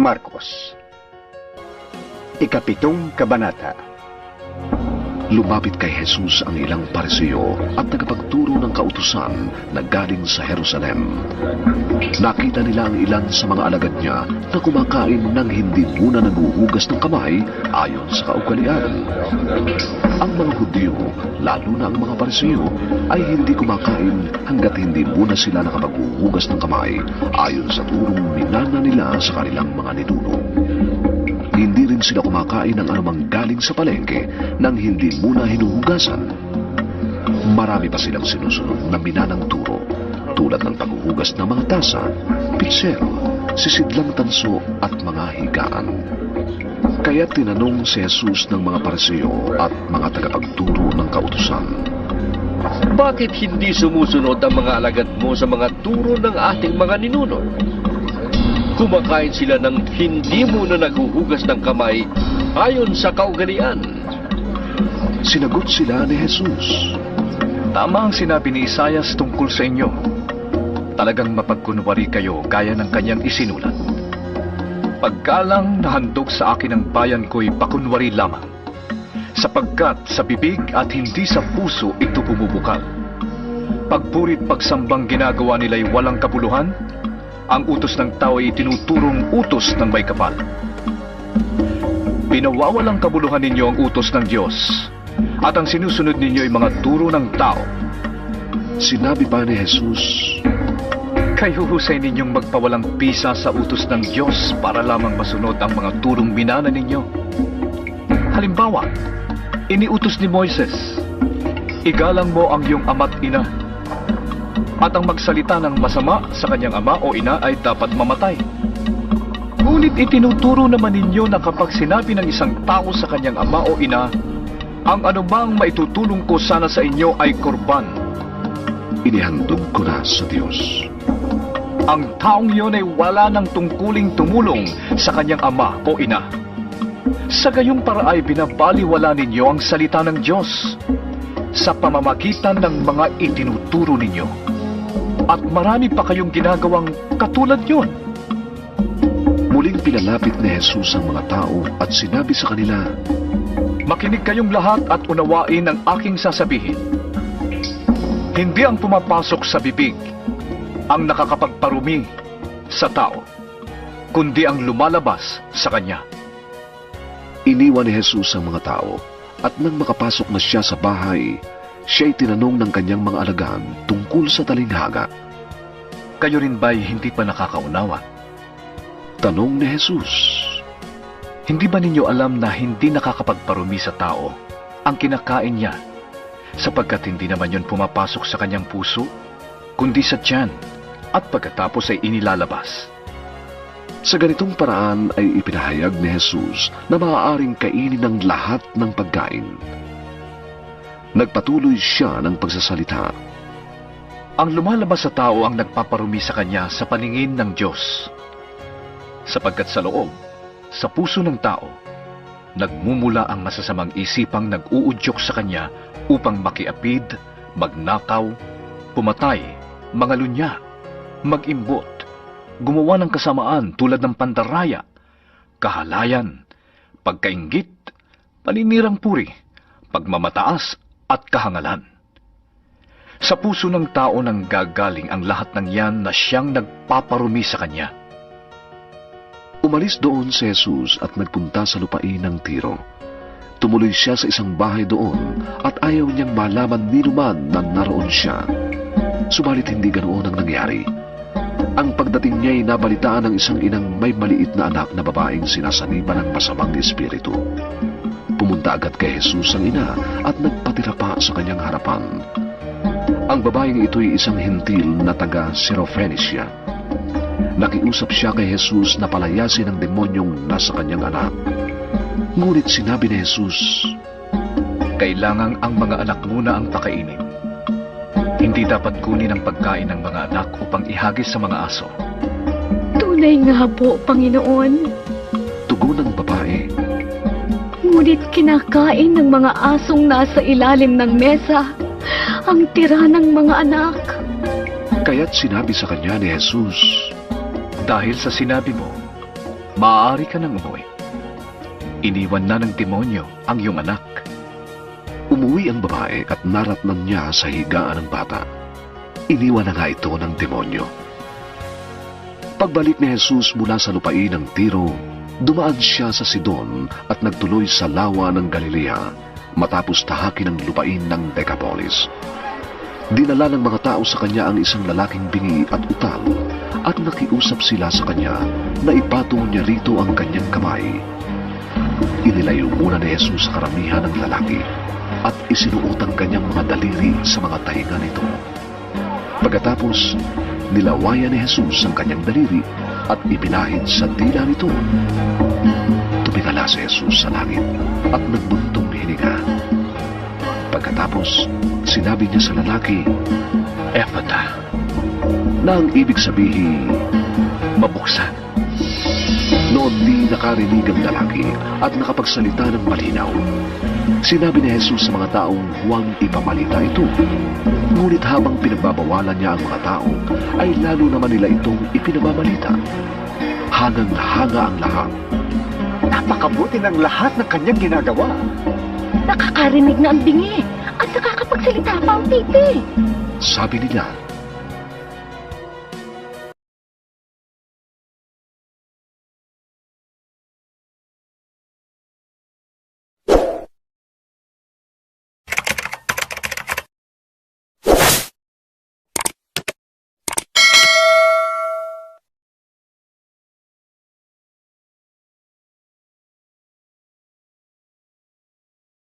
Marcos. Ikapitong Kabanata Lumapit kay Jesus ang ilang parisiyo at tagapagturo ng kautusan na galing sa Jerusalem. Nakita nila ang ilan sa mga alagad niya na kumakain ng hindi muna naguhugas ng kamay ayon sa kaugalian. Ang mga Hudyo, lalo na ang mga parisiyo, ay hindi kumakain hanggat hindi muna sila nakapaghuhugas ng kamay ayon sa turong minana nila sa kanilang mga ninuno. Rin sila kumakain ng anumang galing sa palengke nang hindi muna hinuhugasan. Marami pa silang sinusunod na minanang turo tulad ng paghuhugas ng mga tasa, pitsero, sisidlang tanso at mga higaan. Kaya tinanong si Jesus ng mga parisiyo at mga tagapagturo ng kautusan. Bakit hindi sumusunod ang mga alagad mo sa mga turo ng ating mga ninuno? Kumakain sila ng hindi muna naghuhugas ng kamay ayon sa kaugalian. Sinagot sila ni Jesus. Tama ang sinabi ni Isayas tungkol sa inyo. Talagang mapagkunwari kayo gaya ng kanyang isinulat. Pagkalang nahandog sa akin ang bayan ko'y pakunwari lamang. Sapagkat sa bibig at hindi sa puso ito bumubukal. Pagpurit pagsambang ginagawa nila'y walang kabuluhan, ang utos ng tao ay tinuturong utos ng may kapal. Pinawawalang kabuluhan ninyo ang utos ng Diyos, at ang sinusunod ninyo ay mga turo ng tao. Sinabi pa ni Jesus, Kayo husay ninyong magpawalang pisa sa utos ng Diyos para lamang masunod ang mga turong minana ninyo. Halimbawa, iniutos ni Moises, Igalang mo ang iyong ama't ina. At ang magsalita ng masama sa kanyang ama o ina ay dapat mamatay. Ngunit itinuturo naman ninyo na kapag sinabi ng isang tao sa kanyang ama o ina, ang anumang maitutulong ko sana sa inyo ay korban. inihandog ko na sa Diyos. Ang taong iyon ay wala ng tungkuling tumulong sa kanyang ama o ina. Sa gayong paraay binabaliwala ninyo ang salita ng Diyos sa pamamagitan ng mga itinuturo ninyo. At marami pa kayong ginagawang katulad yon. Muling pinalapit ni Jesus ang mga tao at sinabi sa kanila, Makinig kayong lahat at unawain ang aking sasabihin. Hindi ang pumapasok sa bibig ang nakakapagparumi sa tao, kundi ang lumalabas sa kanya. Iniwan ni Jesus ang mga tao at nang makapasok na siya sa bahay, siya'y tinanong ng kanyang mga alagaan tungkol sa talinghaga. Kayo rin ba'y hindi pa nakakaunawa? Tanong ni Jesus, Hindi ba ninyo alam na hindi nakakapagparumi sa tao ang kinakain niya sapagkat hindi naman yon pumapasok sa kanyang puso kundi sa tiyan at pagkatapos ay inilalabas. sa ganitong paraan ay ipinahayag ni Jesus na maaaring kainin ng lahat ng pagkain. Nagpatuloy siya ng pagsasalita. Ang lumalabas sa tao ang nagpaparumi sa kanya sa paningin ng Diyos. Sapagkat sa loob, sa puso ng tao, nagmumula ang masasamang isipang nag-uudyok sa kanya upang makiapid, magnakaw, pumatay, mangalunya, mag-imbot, gumawa ng kasamaan tulad ng pandaraya, kahalayan, pagkaingit, paninirang puri, pagmamataas at kahangalan. Sa puso ng tao nang gagaling ang lahat ng yan na siyang nagpaparumi sa kanya. Umalis doon si Jesus at nagpunta sa lupain ng Tiro. Tumuloy siya sa isang bahay doon at ayaw niyang malaman ni Luman na naroon siya. Subalit hindi ganoon ang nangyari. Ang pagdating niya ay nabalitaan ng isang inang may maliit na anak na babaeng sinasaniban ng masamang espiritu. Pumunta agad kay Jesus ang ina at nagpatira pa sa kanyang harapan. Ang babaeng ito'y isang hintil na taga Syrophoenicia. Nakiusap siya kay Jesus na palayasin ang demonyong nasa kanyang anak. Ngunit sinabi ni Jesus, Kailangang ang mga anak muna ang pakainin. Hindi dapat kunin ang pagkain ng mga anak upang ihagis sa mga aso. Tunay nga po, Panginoon. tugon ng babae, Ngunit kinakain ng mga asong nasa ilalim ng mesa ang tira ng mga anak. kaya't sinabi sa kanya ni Jesus, Dahil sa sinabi mo, maaari ka nang umuwi. Iniwan na ng demonyo ang iyong anak. Umuwi ang babae at naratnan niya sa higaan ng bata. Iniwan na nga ito ng demonyo. Pagbalik ni Jesus mula sa lupain ng Tiro, dumaan siya sa Sidon at nagtuloy sa lawa ng Galilea matapos tahakin ang lupain ng Decapolis. Dinala ng mga tao sa kanya ang isang lalaking bingi at utal at nakiusap sila sa kanya na ipatong niya rito ang kanyang kamay. Inilayo muna ni Jesus sa karamihan ng lalaki at isinuot ang kanyang mga daliri sa mga tainga nito. Pagkatapos, nilawayan ni Jesus ang kanyang daliri at ipinahid sa dila nito. Tumingala si Jesus sa langit at nagbuntong hininga. Pagkatapos, sinabi niya sa lalaki Ephata, na ang ibig sabihin mabuksan. Noon di nakarinig ang lalaki at nakapagsalita ng malinaw. Sinabi ni Jesus sa mga taong huwag ipamalita ito. Ngunit habang pinagbabawalan niya ang mga tao, ay lalo naman nila itong ipinagbabalita. Hangang-hanga ang lahat. Napakabuti ng lahat ng kanyang ginagawa. Nakakarinig na ang bingi at nakakapagsalita pa ang pipi. Sabi nila,